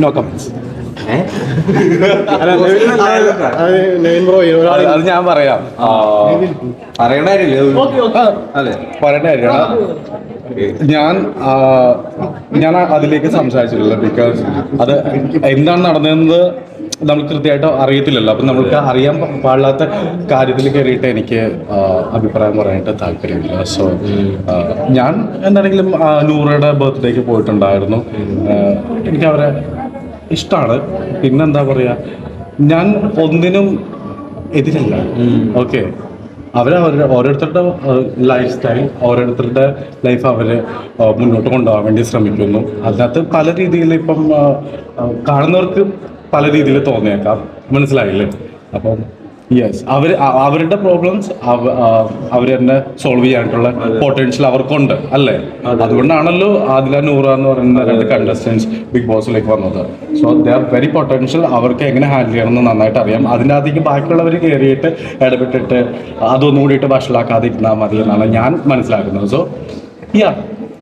No comments അത് ഞാൻ പറയാം. പറയണ അതെ പറയേണ്ട കാര്യമാണ്. ഞാൻ ഞാൻ അതിലേക്ക് സംസാരിച്ചിട്ടില്ല ബിക്കോസ് അത് എന്താണ് നടന്നതെന്ന് നമുക്ക് കൃത്യമായിട്ട് അറിയത്തില്ലല്ലോ. അപ്പം നമുക്ക് അറിയാൻ പാടില്ലാത്ത കാര്യത്തിൽ കയറിയിട്ട് എനിക്ക് അഭിപ്രായം പറയാനായിട്ട് താല്പര്യമില്ല. സോ ഞാൻ എന്താണെങ്കിലും നൂറയുടെ ബർത്ത്ഡേക്ക് പോയിട്ടുണ്ടായിരുന്നു. എനിക്ക് അവരെ ഇഷ്ടമാണ് പിന്നെന്താ പറയുക ഞാൻ ഒന്നിനും എതിരല്ല. ഓക്കെ. അവർ അവരുടെ ഓരോരുത്തരുടെ ലൈഫ് സ്റ്റൈൽ ഓരോരുത്തരുടെ ലൈഫ് അവർ മുന്നോട്ട് കൊണ്ടുപോകാൻ വേണ്ടി ശ്രമിക്കുന്നു. അതിനകത്ത് പല രീതിയിൽ ഇപ്പം കാണുന്നവർക്ക് പല രീതിയിൽ തോന്നിയേക്കാം. മനസ്സിലായില്ലേ? അപ്പം യെസ് അവർ അവരുടെ പ്രോബ്ലംസ് അവർ തന്നെ സോൾവ് ചെയ്യാനായിട്ടുള്ള പൊട്ടൻഷ്യൽ അവർക്കുണ്ട് അല്ലേ? അതുകൊണ്ടാണല്ലോ ആദില നൂറ എന്ന് പറയുന്ന രണ്ട് കണ്ടസ്റ്റൻസ് ബിഗ് ബോസിലേക്ക് വന്നത്. So they are very potential അവർക്ക് എങ്ങനെ ഹാൻഡിൽ ചെയ്യണം എന്ന് നന്നായിട്ട് അറിയാം. അതിന്റെ അകത്തേക്ക് ബാക്കിയുള്ളവർ കയറിയിട്ട് ഇടപെട്ടിട്ട് അതൊന്നും കൂടിയിട്ട് വഷളാക്കാതെ ഇരുന്നാൽ മതി എന്നാണ് ഞാൻ മനസ്സിലാക്കുന്നത്. So yeah